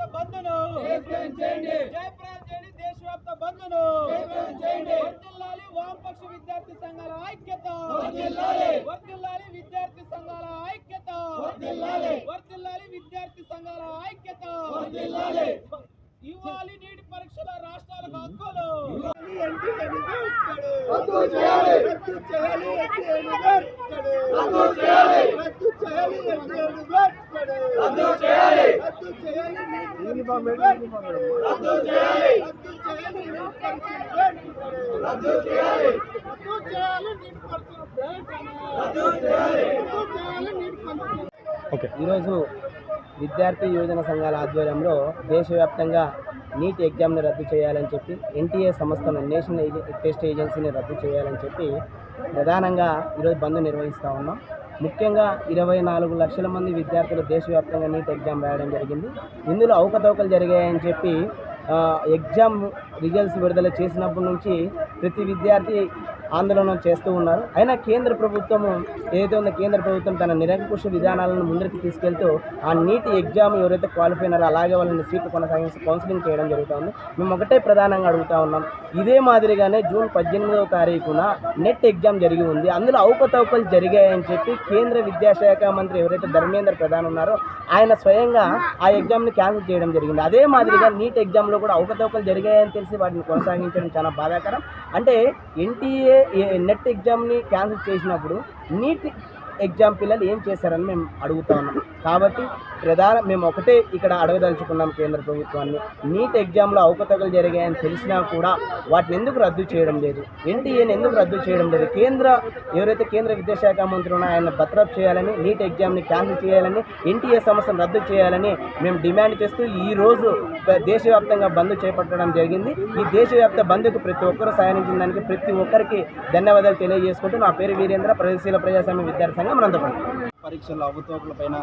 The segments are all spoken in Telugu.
జయప్రదం చేయండి. దేశవ్యాప్త బంద్ను వర్ధిల్లాలి వామపక్ష విద్యార్థి సంఘాల ఐక్యత. వర్ధిల్లాలి విద్యార్థి సంఘాల ఐక్యత. వర్ధిల్లాలి విద్యార్థి సంఘాల ఐక్యత. ఇవ్వాలి నీటి పరీక్షల రాష్ట్రాలకు హక్కులు. రద్దు చేయాలి. రద్దు చేయాలి రద్దు చేయాలి. రద్దు చేయాలి రద్దు చేయాలి ఓకే. ఈరోజు విద్యార్థి యువజన సంఘాల ఆధ్వర్యంలో దేశవ్యాప్తంగా నీట్ ఎగ్జామ్ని రద్దు చేయాలని చెప్పి ఎన్టీఏ సంస్థను నేషనల్ టెస్ట్ ఏజెన్సీని రద్దు చేయాలని చెప్పి ప్రధానంగా ఈరోజు బంద్ నిర్వహిస్తూ ఉన్నాం. ముఖ్యంగా ఇరవై నాలుగు లక్షల మంది విద్యార్థులు దేశవ్యాప్తంగా నీట్ ఎగ్జామ్ రాయడం జరిగింది. ఇందులో అవకతవకలు జరిగాయని చెప్పి ఎగ్జామ్ రిజల్ట్స్ విడుదల చేసినప్పటి నుంచి ప్రతి విద్యార్థి ఆందోళన చేస్తూ ఉన్నారు. అయినా కేంద్ర ప్రభుత్వము ఏదైతే ఉందో కేంద్ర ప్రభుత్వం తన నిరంకుశ విధానాలను ముందరికి తీసుకెళ్తూ ఆ నీటి ఎగ్జామ్ ఎవరైతే క్వాలిఫై అయినారో అలాగే వాళ్ళని సీట్లు కొనసాగించి కౌన్సిలింగ్ చేయడం జరుగుతుంది. మేము ఒకటే ప్రధానంగా అడుగుతా ఉన్నాం. ఇదే మాదిరిగానే జూన్ పద్దెనిమిదవ తారీఖున నెట్ ఎగ్జామ్ జరిగి ఉంది. అందులో అవకతవకలు జరిగాయని చెప్పి కేంద్ర విద్యాశాఖ మంత్రి ఎవరైతే ధర్మేంద్ర ప్రధాన్ ఉన్నారో ఆయన స్వయంగా ఆ ఎగ్జామ్ని క్యాన్సిల్ చేయడం జరిగింది. అదే మాదిరిగా నీట్ ఎగ్జామ్లో కూడా అవకతవకలు జరిగాయని తెలిసి వాటిని కొనసాగించడం చాలా బాధాకరం. అంటే ఎన్టీఏ నెట్ ఎగ్జామ్ని క్యాన్సిల్ చేసినప్పుడు నీట్ ఎగ్జామ్ పిల్లలు ఏం చేశారని మేము అడుగుతా ఉన్నాం. కాబట్టి ప్రధాన మేము ఒకటే ఇక్కడ అడగదలుచుకున్నాం కేంద్ర ప్రభుత్వాన్ని. నీట్ ఎగ్జామ్లో అవకతవకలు జరిగాయని తెలిసినా కూడా వాటిని ఎందుకు రద్దు చేయడం లేదు? ఎన్టీఏని ఎందుకు రద్దు చేయడం లేదు? కేంద్ర ఎవరైతే కేంద్ర విద్యాశాఖ మంత్రి ఉన్నారో ఆయన భద్రప్ చేయాలని నీట్ ఎగ్జామ్ని క్యాన్సిల్ చేయాలని ఎన్టీఏ సమస్యను రద్దు చేయాలని మేము డిమాండ్ చేస్తూ ఈ రోజు దేశవ్యాప్తంగా బంద్ చేపట్టడం జరిగింది. ఈ దేశవ్యాప్త బంద్కు ప్రతి ఒక్కరూ సాయనించిన దానికి ప్రతి ఒక్కరికి ధన్యవాదాలు తెలియజేసుకుంటూ నా పేరు వీరేంద్ర ప్రజశీల ప్రజాస్వామ్య విద్యార్థి అనంతపురం పరీక్షల అవతోకల పైన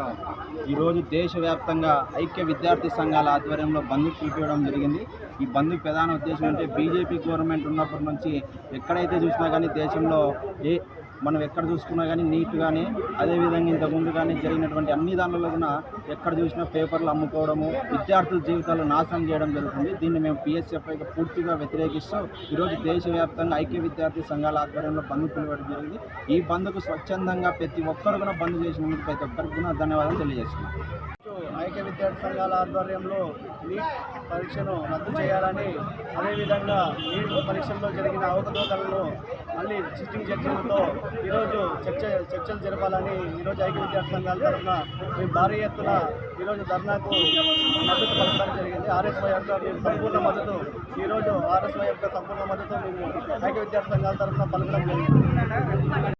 ఈరోజు దేశవ్యాప్తంగా ఐక్య విద్యార్థి సంఘాల ఆధ్వర్యంలో బంద్ పిలిపించడం జరిగింది. ఈ బంద్ ప్రధాన ఉద్దేశం అంటే బీజేపీ గవర్నమెంట్ ఉన్నప్పటి నుంచి ఎక్కడైతే చూసినా కానీ దేశంలో ఏ మనం ఎక్కడ చూసుకున్నా కానీ నీట్ కానీ అదేవిధంగా ఇంతకుముందు కానీ జరిగినటువంటి అన్ని దానిలో కూడా ఎక్కడ చూసినా పేపర్లు అమ్ముకోవడము విద్యార్థుల జీవితాలు నాశనం చేయడం జరుగుతుంది. దీన్ని మేము పిఎస్ఎఫ్ఐకి పూర్తిగా వ్యతిరేకిస్తూ ఈరోజు దేశవ్యాప్తంగా ఐక్య విద్యార్థి సంఘాల ఆధ్వర్యంలో బంద్ పిలవడం జరిగింది. ఈ బంద్కు స్వచ్ఛందంగా ప్రతి ఒక్కరు కూడా బంద్ చేసినందుకు ప్రతి ఒక్కరికి కూడా ధన్యవాదాలు తెలియజేస్తున్నాం. ఐక్య విద్యార్థి సంఘాల ఆధ్వర్యంలో నీట్ పరీక్షను రద్దు చేయాలని అదేవిధంగా నీట్ పరీక్షల్లో జరిగిన అవకతవకలను మళ్ళీ సిట్టింగ్ జడ్జీలతో ఈరోజు చర్చ చర్చలు జరపాలని ఈరోజు ఐక్య విద్యార్థి సంఘాల తరఫున మేము భారీ ఎత్తున ఈరోజు ధర్నాకు మద్దతు పలకడం జరిగింది. ఆర్ఎస్వై యొక్క మేము సంపూర్ణ మద్దతు ఈరోజు ఆర్ఎస్వై యొక్క సంపూర్ణ మద్దతు మేము ఐక్య విద్యార్థి సంఘాల తరఫున పలకడం జరిగింది.